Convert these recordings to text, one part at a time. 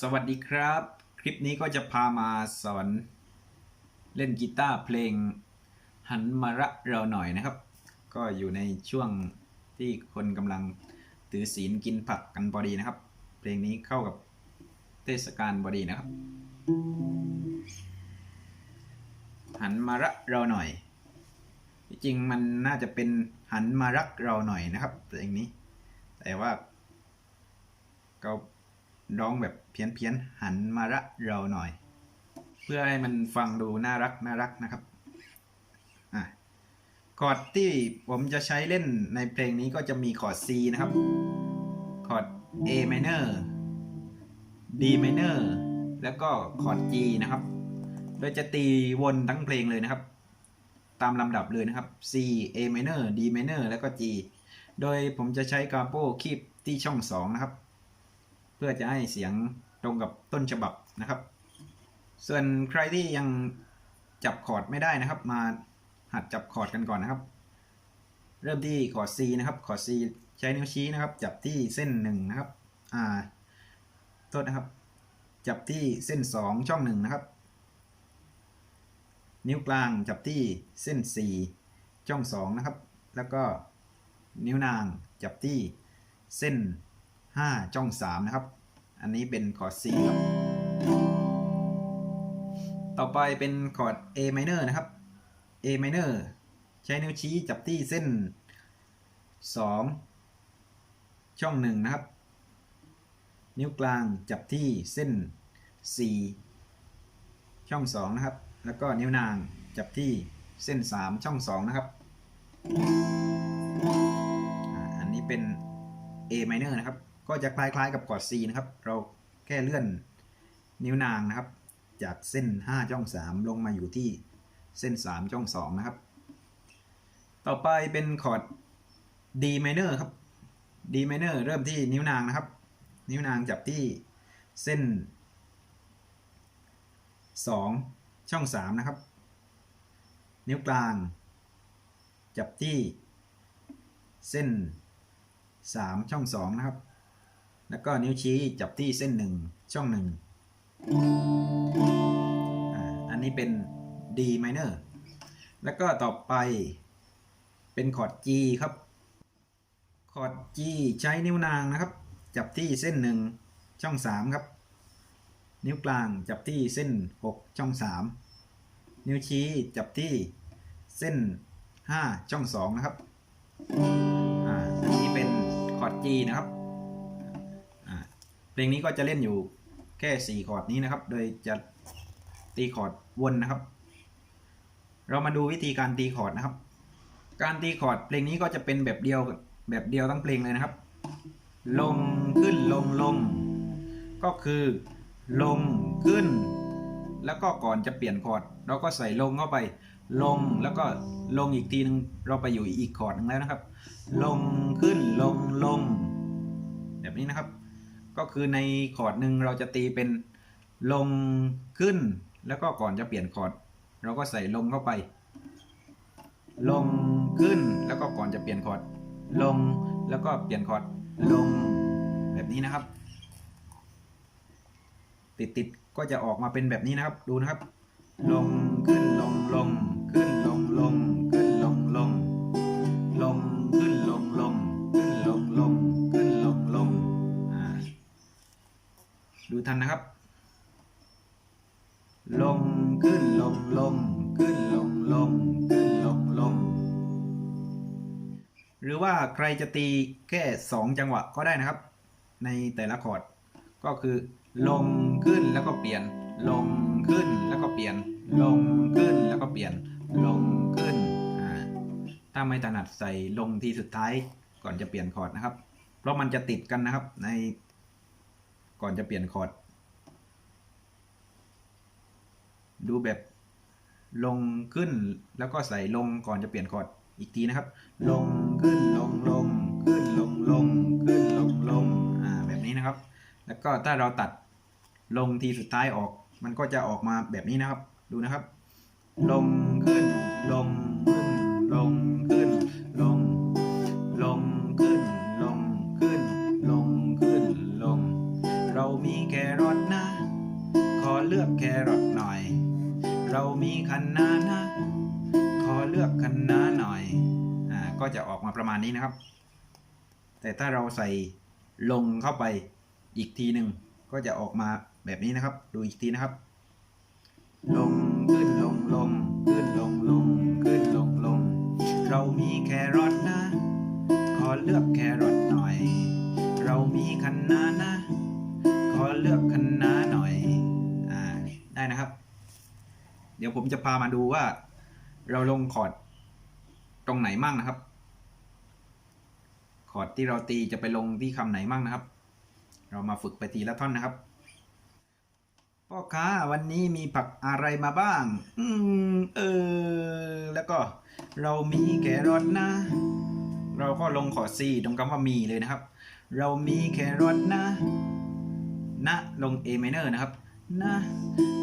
สวัสดีครับ คลิปนี้ก็จะพามาสอนเล่นกีตาร์เพลงหันมาระเราหน่อยนะครับ ก็อยู่ในช่วงที่คนกำลังถือศีลกินผักกันพอดีนะครับ เพลงนี้เข้ากับเทศกาลพอดีนะครับ หันมาระเราหน่อย จริงๆมันน่าจะเป็นหันมารักเราหน่อยนะครับเพลงนี้ แต่ว่าก็ ร้องแบบเพี้ยนเพียนๆหันมาระเราหน่อย เพื่อให้มันฟังดูน่ารักน่ารักนะครับอะคอร์ดที่ผมจะใช้เล่นในเพลงนี้ก็จะมีคอร์ด C นะครับคอร์ด A minor D minor แล้วก็คอร์ด G นะครับ โดยจะตีวนทั้งเพลงเลยนะครับ ตามลำดับเลยนะครับ C A minor D minor แล้วก็ G โดยผมจะใช้กาโปคีบที่ช่อง 2 นะครับ พื่อจะให้เสียงตรงกับต้นฉบับนะครับ ส่วนใครที่ยังจับคอร์ดไม่ได้นะครับ มาหัดจับคอร์ดกันก่อนนะครับ เริ่มที่คอร์ด C นะครับคอร์ด C ใช้นิ้วชี้นะครับ จับที่เส้นหนึ่งนะครับอ่าโทษนะครับ จับที่เส้น 2 ช่องหนึ่งนะครับ นิ้วกลางจับที่เส้น 4 ช่อง 2 นะครับ แล้วก็นิ้วนางจับที่เส้น 5ช่อง 3 นะครับ อันนี้เป็นคอร์ด C ครับ ต่อไปเป็นคอร์ด A minor นะครับ A minor ใช้นิ้วชี้จับที่เส้น 2 ช่อง 1 นะครับ นิ้วกลางจับที่เส้น 4 ช่อง 2 นะครับ แล้วก็นิ้วนางจับที่เส้น 3 ช่อง 2 นะครับ อันนี้เป็น A minor นะครับ ก็จะคล้ายๆกับคอร์ด C นะครับ เราแค่เลื่อนนิ้วนางนะครับ จากเส้น 5 ช่อง 3 ลงมาอยู่ที่เส้น 3 ช่อง 2 นะครับ ต่อไปเป็นคอร์ด D minor ครับ D minor เริ่มที่นิ้วนางนะครับ นิ้วนางจับที่เส้น 2 ช่อง 3 นะครับ นิ้วกลาง จับที่เส้น 3 ช่อง 2 นะครับ แล้วก็นิ้วชี้จับที่เส้น1ช่อง1อ่าอันนี้เป็น D minor แล้วก็ต่อไปเป็นคอร์ด G ครับ คอร์ด G ใช้นิ้วนางนะครับ จับที่เส้น1ช่อง3ครับ นิ้วกลางจับที่เส้น6ช่อง3นิ้วชี้จับที่เส้น5ช่อง2นะครับ อ่า อันนี้เป็นคอร์ด G นะครับ เพลงนี้ก็จะเล่นอยู่แค่ 4 คอร์ดนี้นะครับ โดยจะตีคอร์ดวนนะครับ เรามาดูวิธีการตีคอร์ดนะครับ การตีคอร์ดเพลงนี้ก็จะเป็นแบบเดียวแบบเดียวทั้งเพลงเลยนะครับ ลงขึ้นลงลง ก็คือ ลงขึ้น แล้วก็ก่อนจะเปลี่ยนคอร์ดเราก็ใส่ลงเข้าไป ลงแล้วก็ลงอีกทีนึงเราไปอยู่อีกคอร์ดนึงแล้วนะครับ ลงขึ้นลงลง แบบนี้นะครับ ก็คือในคอร์ดหนึ่งเราจะตีเป็นลงขึ้น แล้วก็ก่อนจะเปลี่ยนคอร์ดเราก็ใส่ลงเข้าไป ลงขึ้นแล้วก็ก่อนจะเปลี่ยนคอร์ดลงแล้วก็เปลี่ยนคอร์ดลงแบบนี้นะครับ ติดติดก็จะออกมาเป็นแบบนี้นะครับดูนะครับ ลงขึ้นลงลงขึ้นลงลง ทันนะครับ ลงขึ้นลงลงขึ้นลงลงขึ้นลงลงหรือว่าใครจะตีแค่สองจังหวะก็ได้นะครับ ในแต่ละคอร์ดก็คือลงขึ้นแล้วก็เปลี่ยน ลงขึ้นแล้วก็เปลี่ยน ลงขึ้นแล้วก็เปลี่ยน ลงขึ้นถ้าไม่ถนัดใส่ลงทีสุดท้ายก่อนจะเปลี่ยนคอร์ดนะครับ เพราะมันจะติดกันนะครับในก่อนจะเปลี่ยนคอร์ด ดูแบบลงขึ้นแล้วก็ใส่ลงก่อนจะเปลี่ยนคอร์ดอีกทีนะครับ ลงขึ้นลงลงขึ้นลงลงขึ้นลงลงอ่าแบบนี้นะครับ แล้วก็ถ้าเราตัดลงทีสุดท้ายออก มันก็จะออกมาแบบนี้นะครับ ดูนะครับ ลงขึ้นลงขึ้นลง เรามีคะน้านะ ขอเลือกคะน้าหน่อยอ่าก็จะออกมาประมาณนี้นะครับ แต่ถ้าเราใส่ลงเข้าไปอีกทีหนึ่งก็จะออกมาแบบนี้นะครับ ดูอีกทีนะครับ ลงขึ้นลงลงขึ้นลงลงขึ้นลงลง เรามีแครอทนะ ขอเลือกแครอทหน่อย เรามีคะน้านะ ขอเลือกคะน้าหน่อย อ่า ได้นะครับ ดี๋ยวผมจะพามาดูว่า เราลงคอร์ดตรงไหนมั่งนะครับ คอร์ดที่เราตีจะไปลงที่คำไหนมั่งนะครับ เรามาฝึกไปทีละท่อนนะครับพ่อค้าวันนี้มีผักอะไรมาบ้าง อืมเออ แล้วก็เรามีแครอทนะ เราก็ลงคอร์ด C ตรงคำว่ามีเลยนะครับ เรามีแครอทนะ นะลง A minor นะครับ นะ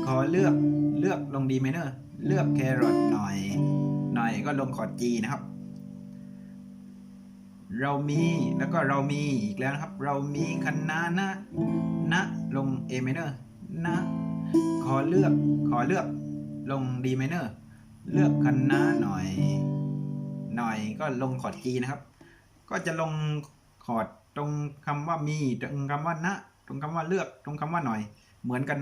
ขอเลือก เลือกลง D minor เลือกแครอทหน่อย หน่อยก็ลงคอร์ด G นะครับ เรามีแล้วก็เรามีอีกแล้วนะครับ เรามีคะน้านะนะลง A minor นะขอเลือกขอเลือกลง D minor เลือกคะน้าหน่อย หน่อยก็ลงคอร์ด G นะครับ ก็จะลงคอร์ดตรงคำว่ามี ตรงคำว่านะ ตรงคำว่าเลือกตรงคำว่าหน่อย เหมือนกัน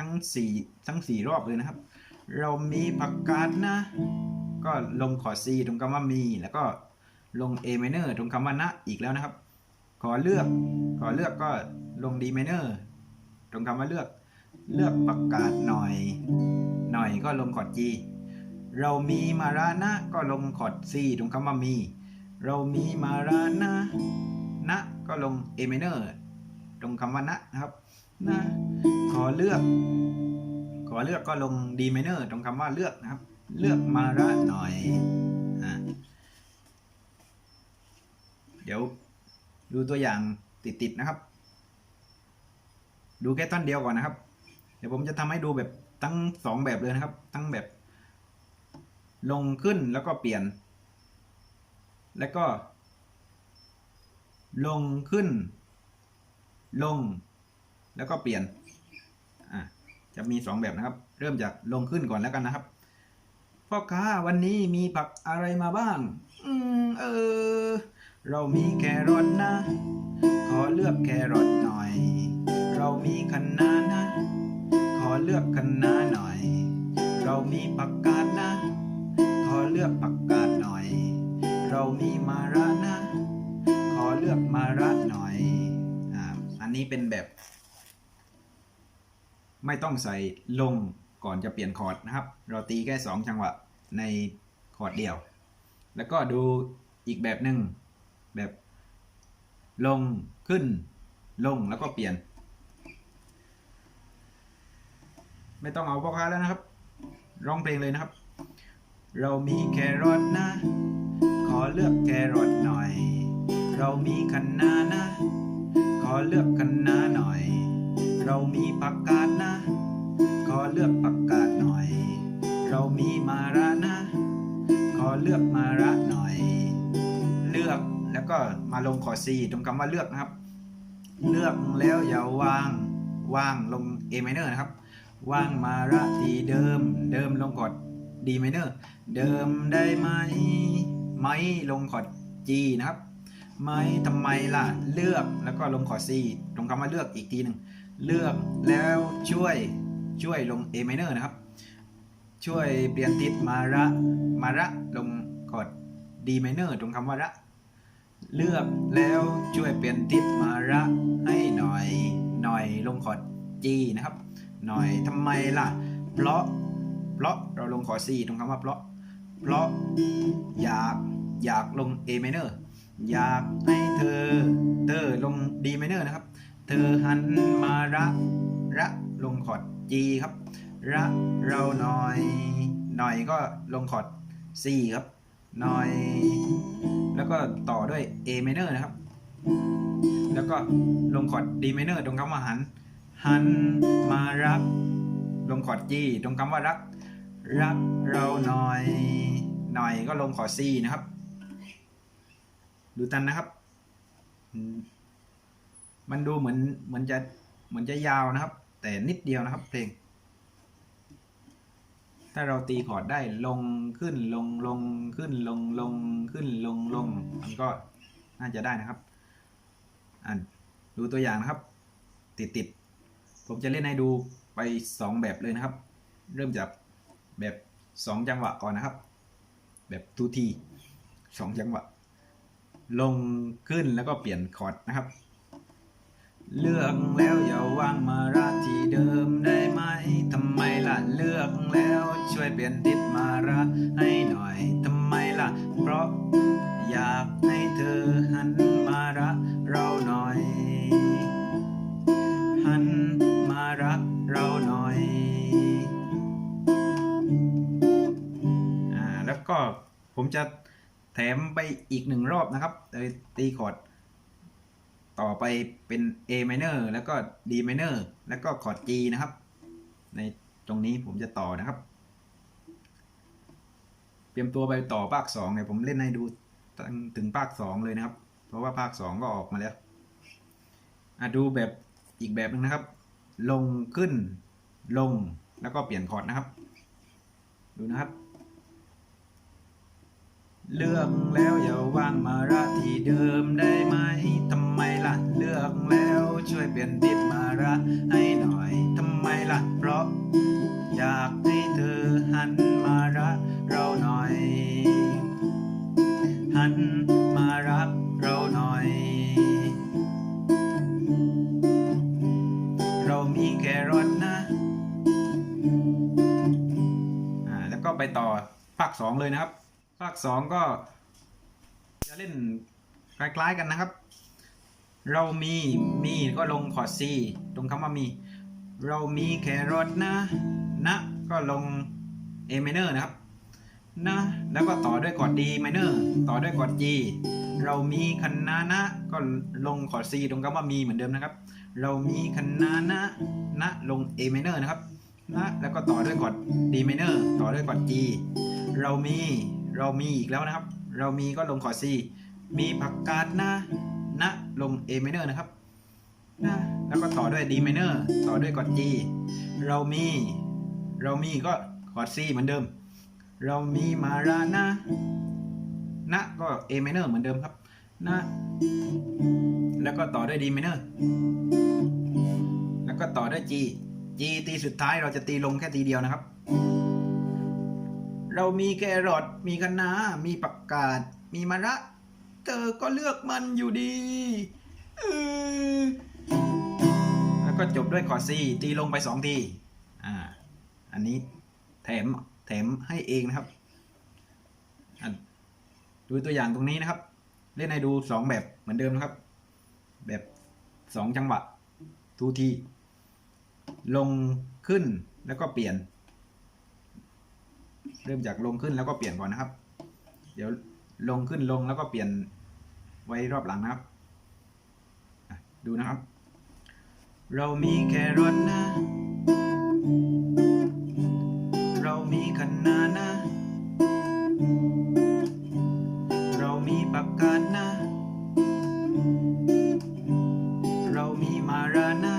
ทั้งสี่ทั้งสี่รอบเลยนะครับ เรามีผักกาดนะ ก็ลงคอร์ด C ตรงคำว่ามี แล้วก็ลง A minor ตรงคำว่านะอีกแล้วนะครับ ขอเลือก ขอเลือกก็ลง D minor ตรงคำว่าเลือก เลือกผักกาดหน่อย หน่อยก็ลงคอร์ด G เรามีมารานะก็ลงคอร์ด C ตรงคำว่ามี เรามีมารานะนะก็ลง A minor ตรงคำว่านะนะครับ นะ ขอเลือก ขอเลือกก็ลง D minor ตรงคำว่าเลือกนะครับ เลือกมาระหน่อยอะเดี๋ยวดูตัวอย่างติดๆนะครับ ดูแค่ท่อนเดียวก่อนนะครับ เดี๋ยวผมจะทำให้ดูแบบทั้งสองแบบเลยนะครับ ทั้งแบบ ลงขึ้นแล้วก็เปลี่ยน แล้วก็ ลงขึ้น ลง แล้วก็เปลี่ยนอะจะมีสองแบบนะครับ เริ่มจากลงขึ้นก่อนแล้วกันนะครับพ่อค้าวันนี้มีผักอะไรมาบ้าง อืมเออ เรามีแครอทนะ ขอเลือกแครอทหน่อย เรามีคะน้านะ ขอเลือกคะน้าหน่อย เรามีผักกาดนะ ขอเลือกผักกาดหน่อย เรามีมาระนะ ขอเลือกมาระหน่อย อ่า อันนี้เป็นแบบ ไม่ต้องใส่ลงก่อนจะเปลี่ยนคอร์ดนะครับ เราตีแค่สองจังหวะในคอร์ดเดียว แล้วก็ดูอีกแบบหนึ่งแบบ ลงขึ้น ลงแล้วก็เปลี่ยน ไม่ต้องเอาพ่อค้าแล้วนะครับ ร้องเพลงเลยนะครับ เรามีแครอทนะ ขอเลือกแครอทหน่อย เรามีคะน้านะ ขอเลือกคะน้าหน่อย เรามีผักกาดนะ ขอเลือกผักกาดหน่อย เรามีมาระนะ ขอเลือกมาระหน่อย เลือกแล้วก็มาลงคอร์ด C ตรงคำว่าเลือกนะครับ เลือกแล้วอย่าวาง วางลง A minor นะครับ วางมาระที่เดิม เดิมลงคอร์ด D minor เดิมได้ไหม ไหมลงคอร์ด G นะครับ ไหมทำไมล่ะ เลือกแล้วก็ลงคอร์ด C ตรงคำว่าเลือกอีกทีหนึ่ง เลือกแล้วช่วยช่วยลง A minor นะครับ ช่วยเปลี่ยนทิศมาระมาระลงคอร์ด D minor ตรงคำว่าระ เลือกแล้วช่วยเปลี่ยนทิศมาระให้หน่อยหน่อยลงคอร์ด G นะครับ หน่อยทำไมล่ะ เพราะเพราะเราลงคอร์ด C ตรงคำว่าเพราะ เพราะอยากอยากลง A minor อยากให้เธอเธอลง D minor นะครับ เธอหันมาระระลงคอร์ด G ครับ ระเราหน่อย หน่อยก็ลงคอร์ด C ครับ หน่อย แล้วก็ต่อด้วย A minor นะครับ แล้วก็ลงคอร์ด D minor ตรงคำว่าหัน หันมารัก ลงคอร์ด G ตรงคำว่ารัก รักเราหน่อย หน่อยก็ลงคอร์ด C นะครับ ดูตันนะครับ มันดูเหมือนเหมือนจะเหมือนจะยาวนะครับ แต่นิดเดียวนะครับเพลง ถ้าเราตีคอร์ดได้ลงขึ้นลงลงขึ้นลงลงขึ้นลงลงมันก็น่าจะได้นะครับอะดูตัวอย่างนะครับ ติดติดผมจะเล่นให้ดูไปสองแบบเลยนะครับ เริ่มจากแบบสองจังหวะก่อนนะครับ แบบทูทีสองจังหวะ ลงขึ้นแล้วก็เปลี่ยนคอร์ดนะครับ เลือกแล้วอย่าวางมาราที่เดิมได้ไหมทำไมล่ะเลือกแล้วช่วยเปลี่ยนทิศมาราให้หน่อยทำไมล่ะ เพราะอยากให้เธอหันมารักเราหน่อย หันมารักเราหน่อยอ่าแล้วก็ผมจะแถมไปอีกหนึ่งรอบนะครับโดยตีคอร์ด ต่อไปเป็น A minor แล้วก็ D minor แล้วก็คอร์ด G นะครับ ในตรงนี้ผมจะต่อนะครับ เตรียมตัวไปต่อภาค2เนี่ยผมเล่นให้ดูถึงภาค2เลยนะครับ เพราะว่าภาค2ก็ออกมาแล้วอะดูแบบอีกแบบหนึงนะครับ ลงขึ้นลงแล้วก็เปลี่ยนคอร์ดนะครับ ดูนะครับเลือกแล้วอย่าวางมาราที่เดิมได้ไหมทำ ไมล่ะ เลือกแล้วช่วยเปลี่ยนทิศมาราให้หน่อยทำไมล่ะ เพราะ อยากให้เธอหันมารักเราหน่อย หันมารักเราหน่อย เรามีแครอทนะอ่าแล้วก็ไปต่อภาคสองเลยนะครับ ภาคสองก็จะเล่นคล้ายๆกันนะครับ เรามีมีก็ลงคอร์ด C ตรงคำว่ามี เรามีแครอทนะ นะ ก็ลง A minor นะครับ นะ แล้วก็ต่อด้วยคอร์ด D minor ต่อด้วยคอร์ด G เรามีคันนานะ ก็ลงคอร์ด C ตรงคำว่ามีเหมือนเดิมนะครับ เรามีคันนานะ นะ ลง A minor นะครับ นะ แล้วก็ต่อด้วยคอร์ด D minor ต่อด้วยคอร์ด G เรามี เรามีอีกแล้วนะครับ เรามีก็ลงคอร์ด C มีผักกาดนะ ลง A minor นะครับนะแล้วก็ต่อด้วย D minor ต่อด้วยคอร์ด G เรามี เรามีก็คอร์ด C เหมือนเดิม เรามีมารานะนะก็ A minor เหมือนเดิมครับนะแล้วก็ต่อด้วย D minor แล้วก็ต่อด้วย G G ตีสุดท้ายเราจะตีลงแค่ทีเดียวนะครับ เรามีแครอทมีคะน้ามีปักกาด มีมะระ เธอก็เลือกมันอยู่ดีเออแล้วก็จบด้วยคอร์ด C ตีลงไปสองทีอ่า อันนี้แถมแถมให้เองนะครับอะดูตัวอย่างตรงนี้นะครับ เล่นให้ดูสองแบบเหมือนเดิมนะครับ แบบสองจังหวะทูทีลงขึ้นแล้วก็เปลี่ยน เริ่มจากลงขึ้นแล้วก็เปลี่ยนก่อนนะครับ เดี๋ยว ลงขึ้นลงแล้วก็เปลี่ยนไว้รอบหลังนะครับดูนะครับ เรามีแครอทนะ เรามีคะน้านะ เรามีปักกาดนะ เรามีมารานะ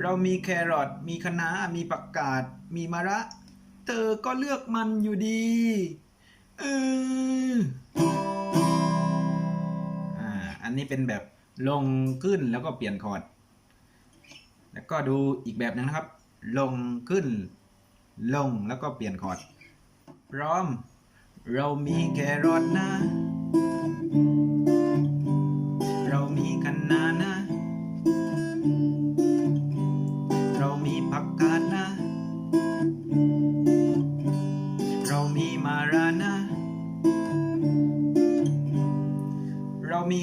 เรามีแครอทมีคะน้ามีปักกาดมีมะระ เธอก็เลือกมันอยู่ดีเอออ่า อันนี้เป็นแบบลงขึ้นแล้วก็เปลี่ยนคอร์ด แล้วก็ดูอีกแบบหนึงนะครับ ลงขึ้น ลงแล้วก็เปลี่ยนคอร์ด พร้อม เรามีแครอทนะ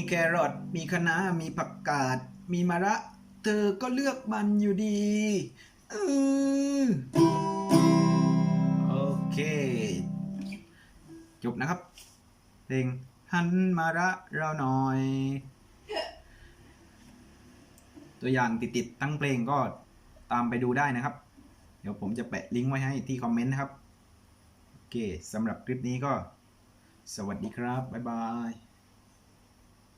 แครอทมีคะน้ามีผักกาด มีมะระ เธอก็เลือกมันอยู่ดีเออโอเคจบนะครับเพลงหันมาระเราหน่อย ตัวอย่างติดๆทั้งเพลงก็ตามไปดูได้นะครับ เดี๋ยวผมจะแปะลิงก์ไว้ให้ที่คอมเมนต์นะครับ โอเคสำหรับคลิปนี้ก็ สวัสดีครับ บ๊ายบาย